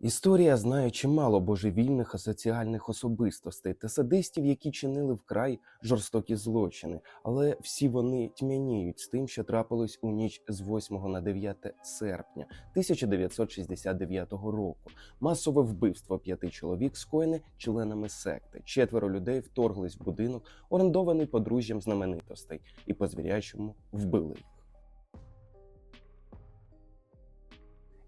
Історія знає чимало божевільних асоціальних особистостей та садистів, які чинили вкрай жорстокі злочини, але всі вони тьмяніють з тим, що трапилось у ніч з 8 на 9 серпня 1969 року. Масове вбивство п'яти чоловік скоєне членами секти. Четверо людей вторглись в будинок, орендований подружжям знаменитостей, і по звірячому вбили їх.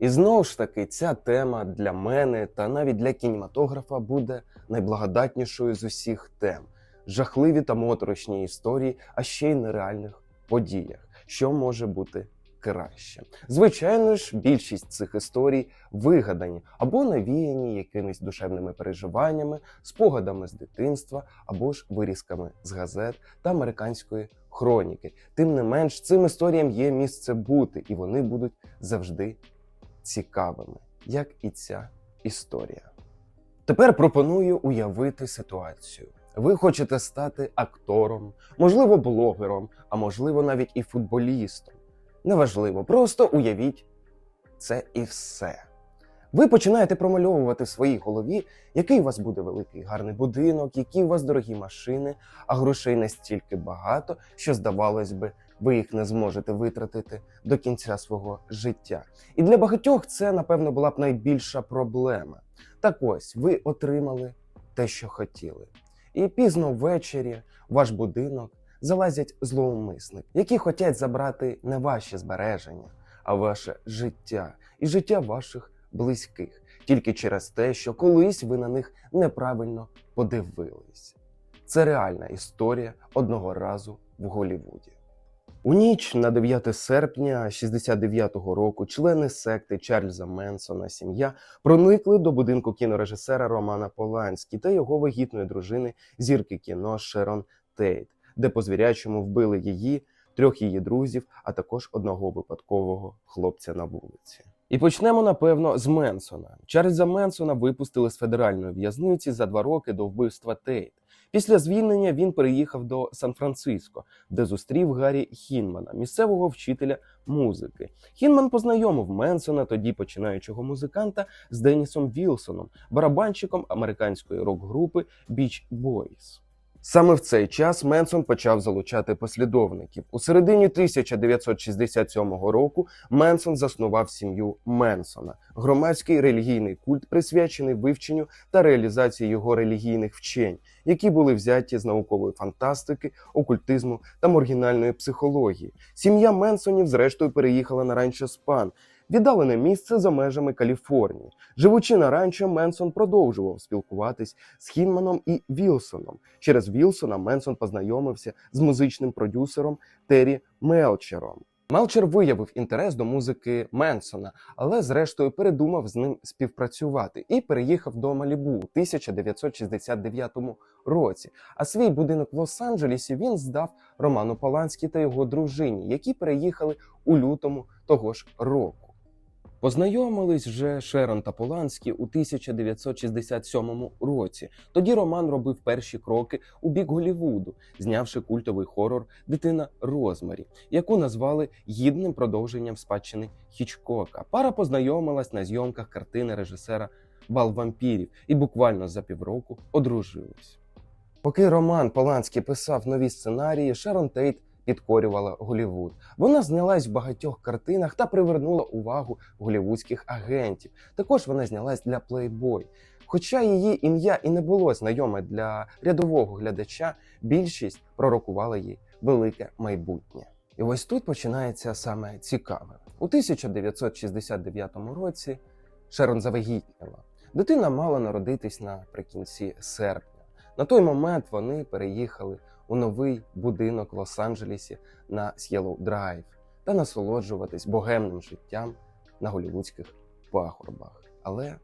І знову ж таки, ця тема для мене та навіть для кінематографа буде найблагодатнішою з усіх тем: жахливі та моторошні історії, а ще й нереальних подіях, що може бути краще. Звичайно ж, більшість цих історій вигадані або навіяні якимись душевними переживаннями, спогадами з дитинства, або ж вирізками з газет та американської хроніки. Тим не менш, цим історіям є місце бути, і вони будуть завжди цікавими, як і ця історія. Тепер пропоную уявити ситуацію. Ви хочете стати актором, можливо, блогером, а можливо, навіть і футболістом. Неважливо, просто уявіть це і все. Ви починаєте промальовувати в своїй голові, який у вас буде великий гарний будинок, які у вас дорогі машини, а грошей настільки багато, що, здавалось би, ви їх не зможете витратити до кінця свого життя. І для багатьох це, напевно, була б найбільша проблема. Так ось ви отримали те, що хотіли. І пізно ввечері ваш будинок залазять злоумисники, які хочуть забрати не ваші збереження, а ваше життя і життя ваших близьких, тільки через те, що колись ви на них неправильно подивились. Це реальна історія одного разу в Голлівуді. У ніч на 9 серпня 69-го року члени секти Чарльза Менсона сім'я проникли до будинку кінорежисера Романа Поланські та його вагітної дружини зірки кіно Шерон Тейт, де по звірячому вбили її, трьох її друзів, а також одного випадкового хлопця на вулиці. І почнемо, напевно, з Менсона. Чарльза Менсона випустили з федеральної в'язниці за два роки до вбивства Тейт. Після звільнення він переїхав до Сан-Франциско, де зустрів Гаррі Хінмана, місцевого вчителя музики. Хінман познайомив Менсона, тоді починаючого музиканта, з Денісом Вілсоном, барабанщиком американської рок-групи Beach Boys. Саме в цей час Менсон почав залучати послідовників. У середині 1967 року Менсон заснував сім'ю Менсона, громадський релігійний культ, присвячений вивченню та реалізації його релігійних вчень, які були взяті з наукової фантастики, окультизму та маргінальної психології. Сім'я Менсонів, зрештою, переїхала на ранчо Спан, віддалене місце за межами Каліфорнії. Живучи на ранчо, Менсон продовжував спілкуватись з Хінманом і Вілсоном. Через Вілсона Менсон познайомився з музичним продюсером Террі Мелчером. Мелчер виявив інтерес до музики Менсона, але зрештою передумав з ним співпрацювати і переїхав до Малібу у 1969 році. А свій будинок в Лос-Анджелесі він здав Роману Поланській та його дружині, які переїхали у лютому того ж року. Познайомились вже Шерон та Поланські у 1967 році. Тоді Роман робив перші кроки у бік Голівуду, знявши культовий хорор Дитина Розмарі, яку назвали гідним продовженням спадщини Хічкока. Пара познайомилась на зйомках картини режисера Бал вампірів і буквально за півроку одружились. Поки Роман Поланський писав нові сценарії, Шерон Тейт підкорювала Голівуд. Вона знялась в багатьох картинах та привернула увагу голівудських агентів. Також вона знялась для Playboy. Хоча її ім'я і не було знайоме для рядового глядача, більшість пророкувала їй велике майбутнє. І ось тут починається саме цікаве. У 1969 році Шерон завагітніла. Дитина мала народитись наприкінці серпня. На той момент вони переїхали у новий будинок в Лос-Анджелесі на С'єлоу Драйв та насолоджуватись богемним життям на голівудських пагорбах. Але,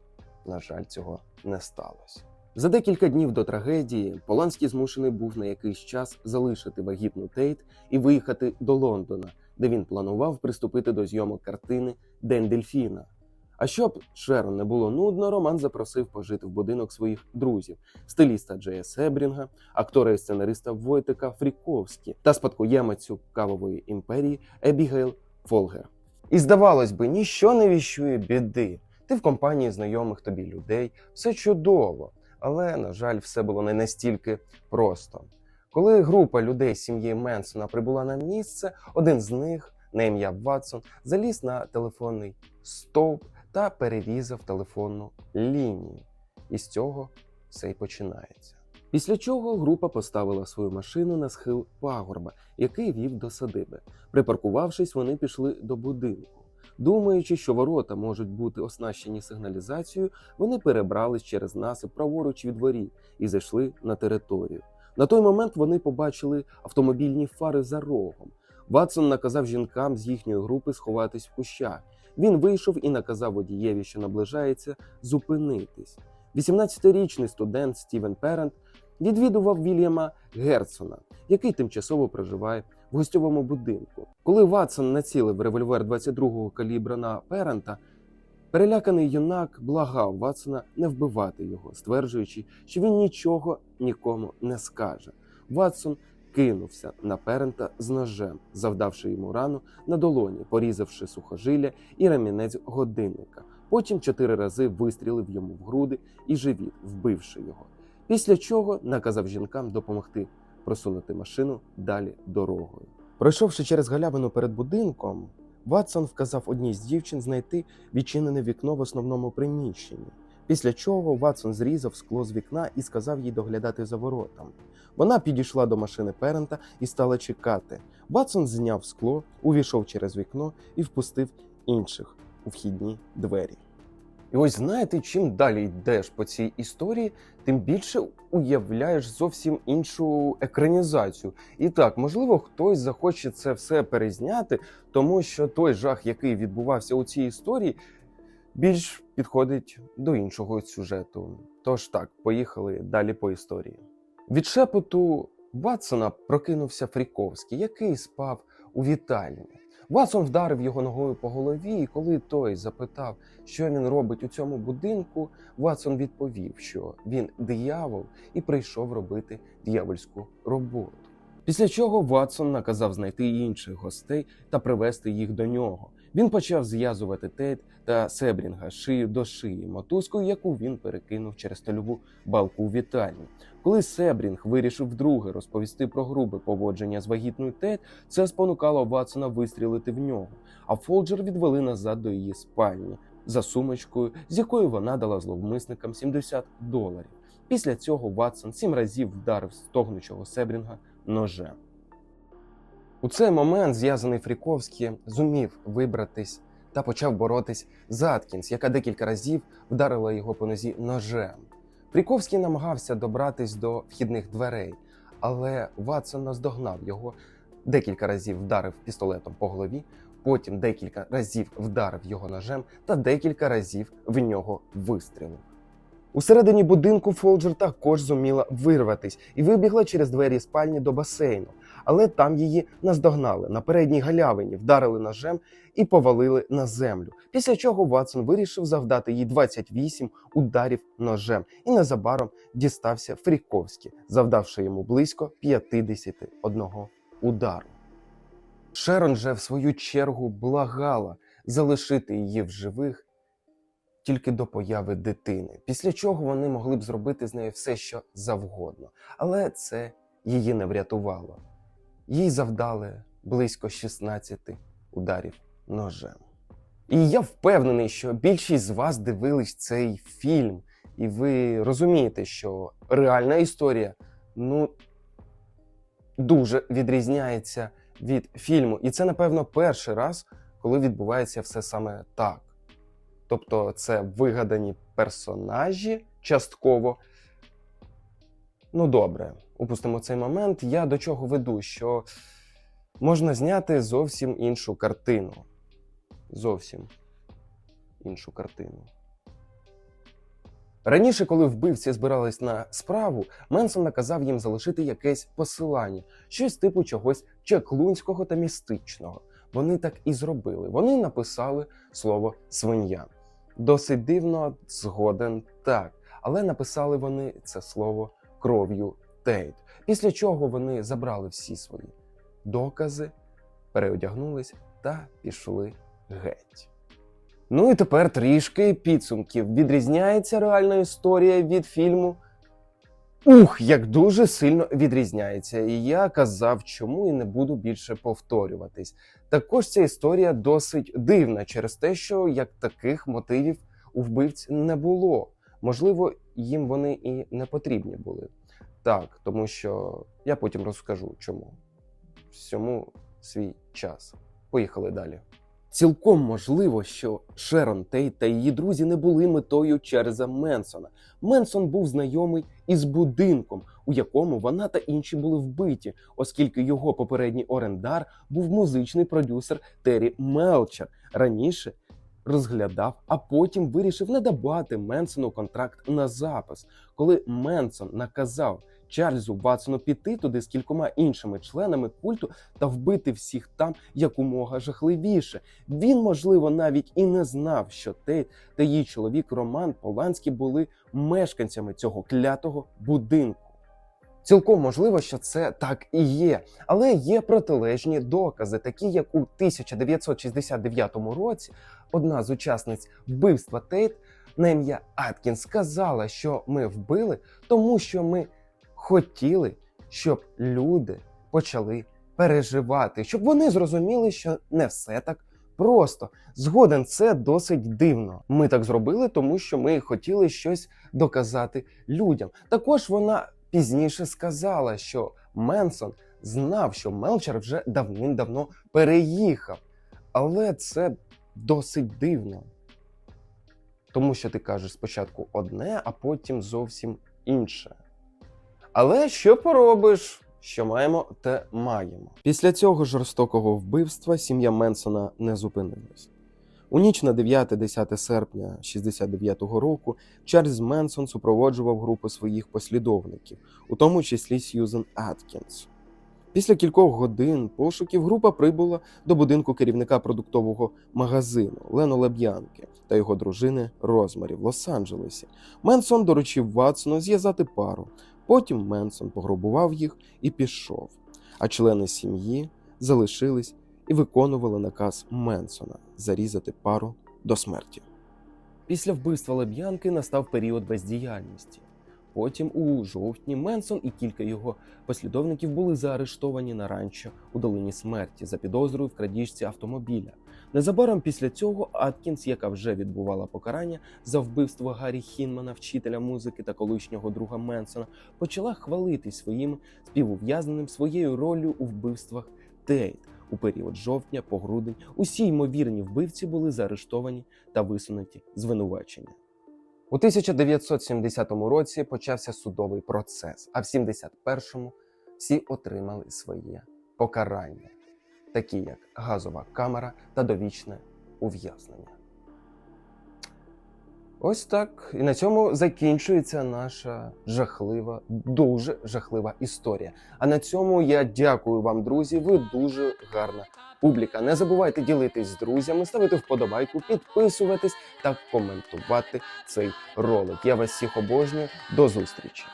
на жаль, цього не сталося. За декілька днів до трагедії Поланський змушений був на якийсь час залишити вагітну Тейт і виїхати до Лондона, де він планував приступити до зйомок картини День Дельфіна. А щоб Шерон не було нудно, Роман запросив пожити в будинок своїх друзів, стиліста Джея Себрінга, актора і сценариста Войтика Фріковські та спадкоємицю кавової імперії Ебігейл Фолгер. І здавалось би, ніщо не віщує біди. ти в компанії знайомих тобі людей, все чудово. Але, на жаль, все було не настільки просто. Коли група людей сім'ї Менсона прибула на місце, один з них, на ім'я Ватсон, заліз на телефонний стовп та перерізав телефонну лінію. І з цього все й починається. Після чого група поставила свою машину на схил пагорба, який вів до садиби. Припаркувавшись, вони пішли до будинку. Думаючи, що ворота можуть бути оснащені сигналізацією, вони перебрались через насип праворуч від воріт і зайшли на територію. На той момент вони побачили автомобільні фари за рогом. Ватсон наказав жінкам з їхньої групи сховатись в кущах. Він вийшов і наказав водієві, що наближається, зупинитись. 18-річний студент Стівен Перент відвідував Вільяма Герцона, який тимчасово проживає в гостьовому будинку. Коли Ватсон націлив револьвер 22-го калібра на Перента, переляканий юнак благав Ватсона не вбивати його, стверджуючи, що він нічого нікому не скаже. Ватсон кинувся на Перента з ножем, завдавши йому рану на долоні, порізавши сухожилля і ремінець годинника. Потім чотири рази вистрілив йому в груди і живіт, вбивши його. Після чого наказав жінкам допомогти просунути машину далі дорогою. Пройшовши через галявину перед будинком, Ватсон вказав одній з дівчин знайти відчинене вікно в основному приміщенні. Після чого Ватсон зрізав скло з вікна і сказав їй доглядати за воротами. Вона підійшла до машини Перента і стала чекати. Ватсон зняв скло, увійшов через вікно і впустив інших у вхідні двері. І ось знаєте, чим далі йдеш по цій історії, тим більше уявляєш зовсім іншу екранізацію. І так, можливо, хтось захоче це все перезняти, тому що той жах, який відбувався у цій історії, більш підходить до іншого сюжету. Тож так, поїхали далі по історії. Від шепоту Ватсона прокинувся Фріковський, який спав у вітальні. Ватсон вдарив його ногою по голові, і коли той запитав, що він робить у цьому будинку, Ватсон відповів, що він диявол і прийшов робити диявольську роботу. Після чого Ватсон наказав знайти інших гостей та привести їх до нього. Він почав зв'язувати Тейт та Себрінга шию до шиї мотузкою, яку він перекинув через стольову балку у вітальні. Коли Себрінг вирішив вдруге розповісти про грубе поводження з вагітною Тейт, це спонукало Ватсона вистрілити в нього. А Фолджер відвели назад до її спальні за сумочкою, з якою вона дала зловмисникам 70 доларів. Після цього Ватсон сім разів вдарив стогнучого Себрінга ножем. У цей момент зв'язаний Фріковський зумів вибратись та почав боротись з Аткінс, яка декілька разів вдарила його по нозі ножем. Фріковський намагався добратись до вхідних дверей, але Ватсон наздогнав його, декілька разів вдарив пістолетом по голові, потім декілька разів вдарив його ножем та декілька разів в нього вистрілив. Усередині будинку Фолджер також зуміла вирватись і вибігла через двері спальні до басейну, але там її наздогнали на передній галявині, вдарили ножем і повалили на землю. Після чого Ватсон вирішив завдати їй 28 ударів ножем і незабаром дістався Фріковський, завдавши йому близько 51 удару. Шерон же в свою чергу благала залишити її в живих тільки до появи дитини, після чого вони могли б зробити з нею все, що завгодно. Але це її не врятувало. Їй завдали близько 16 ударів ножем. І я впевнений, що більшість з вас дивились цей фільм, і ви розумієте, що реальна історія ну дуже відрізняється від фільму. І це, напевно, перший раз, коли відбувається все саме так. Тобто, це вигадані персонажі частково. Ну, добре, упустимо цей момент. Я до чого веду, що можна зняти зовсім іншу картину. Зовсім іншу картину. Раніше, коли вбивці збирались на справу, Менсон наказав їм залишити якесь посилання, щось типу чогось чаклунського та містичного. Вони так і зробили. Вони написали слово свиня. Досить дивно, згоден так. Але написали вони це слово кров'ю Тейт. Після чого вони забрали всі свої докази, переодягнулись та пішли геть. Ну і тепер трішки підсумків. Відрізняється реальна історія від фільму. Ух, як дуже сильно відрізняється. І я казав, чому і не буду більше повторюватись. Також ця історія досить дивна через те, що як таких мотивів у вбивць не було. Можливо, їм вони і не потрібні були. Так, тому що я потім розкажу, чому. Всьому свій час. Поїхали далі. Цілком можливо, що Шерон Тейт та її друзі не були метою Чарльза Менсона. Менсон був знайомий із будинком, у якому вона та інші були вбиті, оскільки його попередній орендар був музичний продюсер Террі Мелчер. Раніше розглядав, а потім вирішив не давати Менсону контракт на запис. Коли Менсон наказав Чарльзу Ватсону піти туди з кількома іншими членами культу та вбити всіх там якомога жахливіше. Він, можливо, навіть і не знав, що Тейт та її чоловік Роман Поланський були мешканцями цього клятого будинку. Цілком можливо, що це так і є, але є протилежні докази, такі як у 1969 році одна з учасниць вбивства Тейт на ім'я Аткінс сказала, що ми вбили, тому що ми хотіли, щоб люди почали переживати, щоб вони зрозуміли, що не все так просто. Згоден, це досить дивно. Ми так зробили, тому що ми хотіли щось доказати людям. Також вона пізніше сказала, що Менсон знав, що Мелчер вже давним-давно переїхав. Але це досить дивно. Тому що ти кажеш спочатку одне, а потім зовсім інше. Але що поробиш? Що маємо, те маємо. Після цього жорстокого вбивства сім'я Менсона не зупинилась. У ніч на 9-10 серпня 69-го року Чарльз Менсон супроводжував групу своїх послідовників, у тому числі Сьюзен Аткінс. Після кількох годин пошуків група прибула до будинку керівника продуктового магазину Лено Леб'янки та його дружини Розмарі в Лос-Анджелесі. Менсон доручив Ватсону зв'язати пару. Потім Менсон пограбував їх і пішов, а члени сім'ї залишились і виконували наказ Менсона зарізати пару до смерті. Після вбивства Леб'янки настав період бездіяльності. Потім, у жовтні, Менсон і кілька його послідовників були заарештовані на ранчо у долині смерті за підозрою в крадіжці автомобіля. Незабаром після цього Аткінс, яка вже відбувала покарання за вбивство Гаррі Хінмана, вчителя музики та колишнього друга Менсона, почала хвалитись своїм співув'язненим своєю роллю у вбивствах Тейт. У період жовтня по грудень усі ймовірні вбивці були заарештовані та висунуті звинувачення. У 1970 році почався судовий процес, а в 71-му всі отримали своє покарання, такі як газова камера та довічне ув'язнення. Ось так. І на цьому закінчується наша жахлива, дуже жахлива історія. А на цьому я дякую вам, друзі. Ви дуже гарна публіка. Не забувайте ділитись з друзями, ставити вподобайку, підписуватись та коментувати цей ролик. Я вас всіх обожнюю. До зустрічі!